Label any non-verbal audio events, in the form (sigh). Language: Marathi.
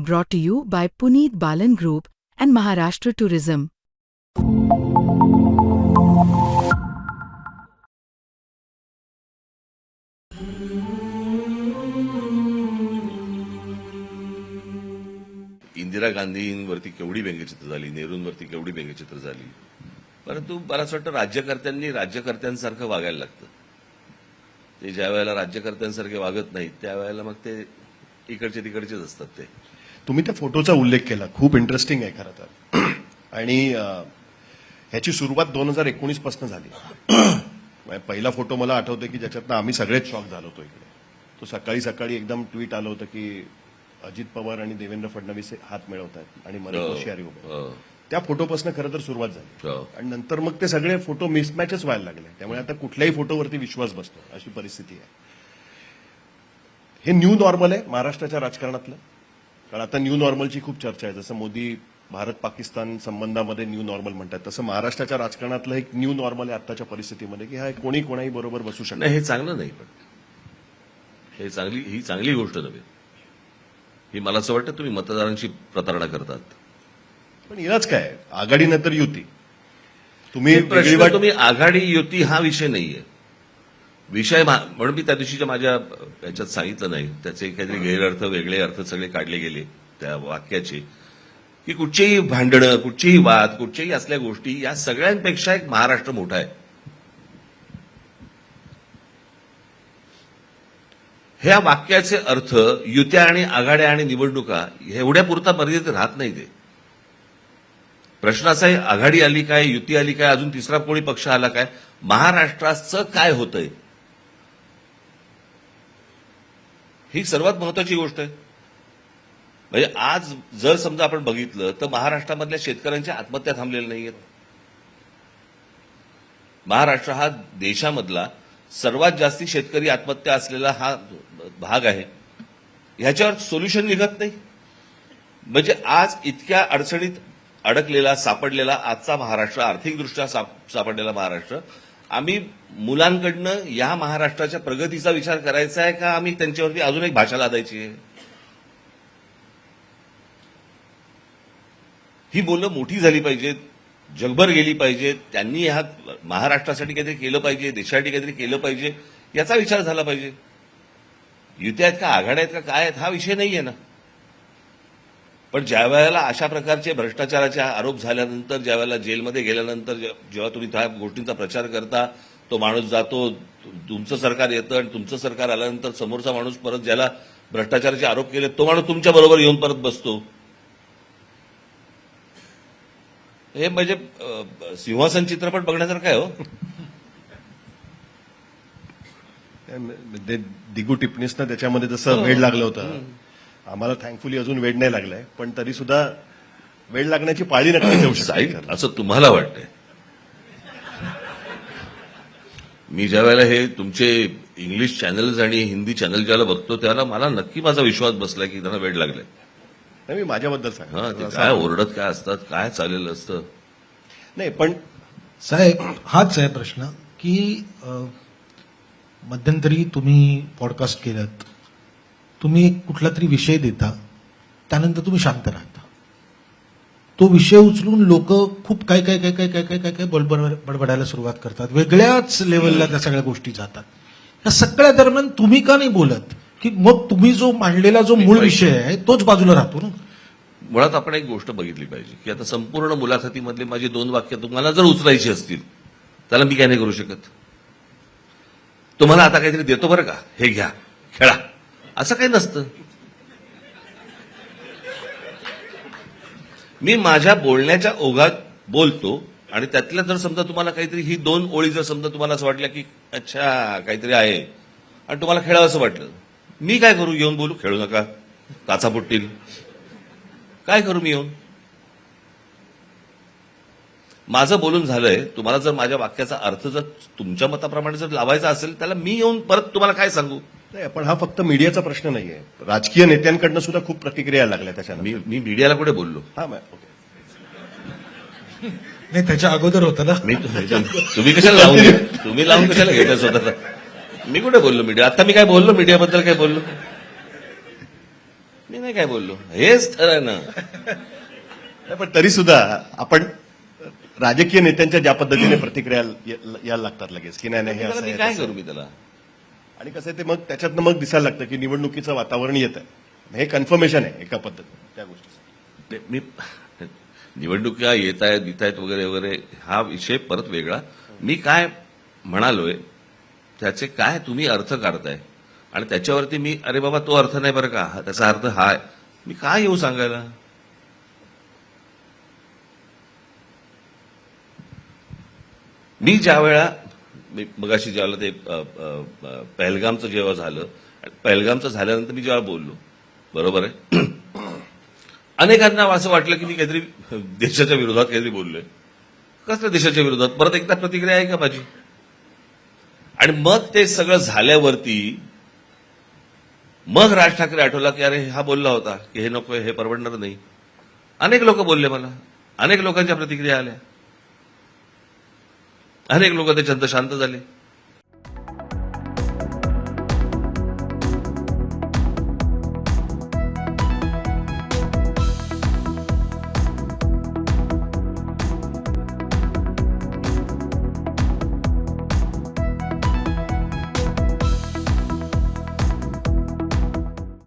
brought to you by Puneet Balan Group and Maharashtra Tourism. Indira गांधींवरती केवढी व्यंगचित्र झाली? नेहरूंवरती केवढी व्यंगचित्र झाली? परंतु मला असं वाटतं राज्यकर्त्यांनी राज्यकर्त्यांसारखं वागायला लागतं. ते ज्या वेळेला राज्यकर्त्यांसारखे वागत नाहीत त्यावेळेला मग ते इकडचे तिकडचेच असतात ते. तुम्ही त्या फोटोचा उल्लेख केला. खूप इंटरेस्टिंग आहे खरं तर. (clears throat) आणि ह्याची सुरुवात दोन हजार एकोणीसपासून झाली. (clears throat) पहिला फोटो मला आठवतो की ज्याच्यातनं आम्ही सगळेच शॉक झालो होतो इकडे. तो सकाळी सकाळी एकदम ट्विट आलं होतं की अजित पवार आणि देवेंद्र फडणवीस हात मिळवत आहेत आणि मनीष हो, कोश्यारी उभे. हो, त्या फोटोपासून खरं तर सुरुवात झाली. हो. आणि नंतर मग ते सगळे फोटो मिसमॅचच व्हायला लागले. त्यामुळे आता कुठल्याही फोटोवरती विश्वास बसतो. अशी परिस्थिती आहे. हे न्यू नॉर्मल आहे महाराष्ट्राच्या राजकारणातलं. कारण आता न्यू नॉर्मलची खूप चर्चा आहे. जसं मोदी भारत पाकिस्तान संबंधामध्ये न्यू नॉर्मल म्हणतात. तसं महाराष्ट्राच्या राजकारणातलं एक न्यू नॉर्मल आहे आताच्या परिस्थितीमध्ये की हा कोणी कोणाही बरोबर बसू शकतो हे चांगलं नाही पण हे चांगली ही चांगली गोष्ट नव्हे. ही मला असं वाटतं तुम्ही मतदारांची प्रतारणा करतात. पण इलाज काय? आघाडीनंतर युती. तुम्ही तुम्ही आघाडी युती हा विषय नाहीये. विषय म्हणून मी त्या दिवशीच्या माझ्या याच्यात सांगितलं नाही. त्याचे काहीतरी गैरअर्थ वेगळे अर्थ सगळे काढले गेले त्या वाक्याचे. की कुठचेही भांडणं कुठचेही वाद कुठच्याही असल्या गोष्टी या सगळ्यांपेक्षा एक महाराष्ट्र मोठा आहे. ह्या वाक्याचे अर्थ युत्या आणि आघाड्या आणि निवडणुका एवढ्या पुरता मर्यादित राहत नाही ते. प्रश्न असा आहे आघाडी आली काय युती आली काय अजून तिसरा कोणी पक्ष आला काय? महाराष्ट्राचं काय होतंय? ही सर्वात महत्वाची गोष्ट आहे. म्हणजे आज जर समजा आपण बघितलं तर महाराष्ट्रामधल्या शेतकऱ्यांच्या आत्महत्या थांबलेल्या नाहीयेत. महाराष्ट्र हा देशामधला सर्वात जास्ती शेतकरी आत्महत्या असलेला हा भाग आहे. ह्याच्यावर सोल्युशन निघत नाही. म्हणजे आज इतक्या अडचणीत अडकलेला सापडलेला आजचा महाराष्ट्र आर्थिकदृष्ट्या साप- सापडलेला महाराष्ट्र आम्ही मुलांकडनं या महाराष्ट्राच्या प्रगतीचा विचार करायचा आहे का आम्ही त्यांच्यावरती अजून एक भाषा लादायची आहे? ही बोलणं मोठी झाली पाहिजेत जगभर गेली पाहिजेत त्यांनी ह्या महाराष्ट्रासाठी काहीतरी केलं पाहिजे देशासाठी काहीतरी केलं पाहिजे याचा विचार झाला पाहिजे. युत्या आहेत का आघाड्या आहेत का काय आहेत हा विषय नाही आहे ना. पण ज्या वेळेला अशा प्रकारचे भ्रष्टाचाराचे आरोप झाल्यानंतर ज्या वेळेला जेलमध्ये गेल्यानंतर जेव्हा तुम्ही त्या गोष्टींचा प्रचार करता तो माणूस जातो तुमचं सरकार येतं आणि तुमचं सरकार आल्यानंतर समोरचा माणूस परत ज्याला भ्रष्टाचाराचे आरोप केले तो माणूस तुमच्या बरोबर येऊन परत बसतो. हे म्हणजे सिंहासन चित्रपट बघण्यासारखं आहे हो. दिगू टिप्पणीसनं त्याच्यामध्ये जसं वेळ लागलं होतं. आम्हाला थँकफुली अजून वेळ नाही लागलाय पण तरी सुद्धा वेळ लागण्याची पाळी नक्की साईड शकते. असं तुम्हाला वाटतंय? मी ज्या वेळेला हे तुमचे इंग्लिश चॅनल्स आणि हिंदी चॅनल ज्याला बघतो त्याला मला नक्की माझा विश्वास बसलाय की त्यांना वेळ लागलाय. नाही मी माझ्याबद्दल हा ते सांग काय ओरडत काय असतात काय चाललेलं असतं? नाही पण साहेब हाच आहे प्रश्न की अ, मध्यंतरी तुम्ही पॉडकास्ट केलं तुम्ही कुठला तरी विषय देता त्यानंतर तुम्ही शांत राहता. तो विषय उचलून लोक खूप काय काय काय काय काय काय काय काय बडबड बडबडायला सुरुवात करतात. वेगळ्याच लेवलला त्या सगळ्या गोष्टी जातात. या सगळ्या दरम्यान तुम्ही का नाही बोलत? की मग तुम्ही जो मांडलेला जो मूळ विषय आहे तोच बाजूला राहतो ना? मुळात आपण एक गोष्ट बघितली पाहिजे की आता संपूर्ण मुलाखतीमधले माझी दोन वाक्य तुम्हाला जर उचलायची असतील त्याला मी काय नाही करू शकत. तुम्हाला आता काहीतरी देतो बरं का? हे घ्या खेळा. असं काही नसतं. मी माझ्या बोलण्याच्या ओघात बोलतो आणि त्यातल्या जर समजा तुम्हाला काहीतरी ही दोन ओळी जर समजा तुम्हाला असं वाटलं की अच्छा काहीतरी आहे. आणि तुम्हाला खेळावं असं वाटलं. मी काय करू? येऊन बोलू? खेळू नका. काचा फुटतील. काय करू मी येऊन? माझं बोलून झालंय तुम्हाला जर माझ्या वाक्याचा अर्थ जर तुमच्या मताप्रमाणे जर लावायचा असेल त्याला मी येऊन परत तुम्हाला काय सांगू? नाही पण हा फक्त मीडियाचा प्रश्न नाहीये. राजकीय नेत्यांकडनं सुद्धा खूप प्रतिक्रिया लागल्या त्याच्यानंतर. मी मी मीडियाला कुठे बोललो? हा मॅ- ओके. नाही त्याच्या अगोदर होतं ना. मी तुम्ही कशाला लावून घे- तुम्ही लावून कशाला घेताय स्वतःला? मी कुठे बोललो मीडिया? आता मी काय बोललो? मीडियाबद्दल काय बोललो? मी नाही काय बोललो. हेच खरं आहे ना. नाही, पण तरी सुद्धा आपण राजकीय नेत्यांच्या ज्या पद्धतीने प्रतिक्रिया या- यायला लागतात लगेच की नाही नाही हे असं मी आहे, काय तसं करू. मी त्याला? आणि कसं आहे ते मग त्याच्यातनं मग दिसायला लागतं की निवडणुकीचं वातावरण येत आहे हे कन्फर्मेशन आहे एका पद्धतीने त्या गोष्टीचं. ते मी निवडणुका येत आहेत येत आहेत वगैरे वगैरे हा विषय परत वेगळा. मी काय म्हणालोय त्याचे काय तुम्ही अर्थ काढताय? आणि त्याच्यावरती मी अरे बाबा तो अर्थ नाही बरं का? त्याचा अर्थ हा आहे. मी काय येऊ सांगायला? मी ज्या वेळा मगाशी ज्याला ते पहलगामचं जेव्हा झालं पहलगामचं झाल्यानंतर मी जेव्हा बोललो बरोबर आहे? (clears throat) अनेकांना असं वाटलं की मी काहीतरी देशाच्या विरोधात काहीतरी बोललोय. कसल्या देशाच्या विरोधात? परत एकदा प्रतिक्रिया आहे का माझी? आणि मग ते सगळं झाल्यावरती मग राज ठाकरे आठवला की अरे हा बोलला होता की हे नको हे परवडणार नाही. अनेक लोक बोलले मला. अनेक लोकांच्या प्रतिक्रिया आल्या. अनेक लोक त्याच्यानंतर शांत झाले.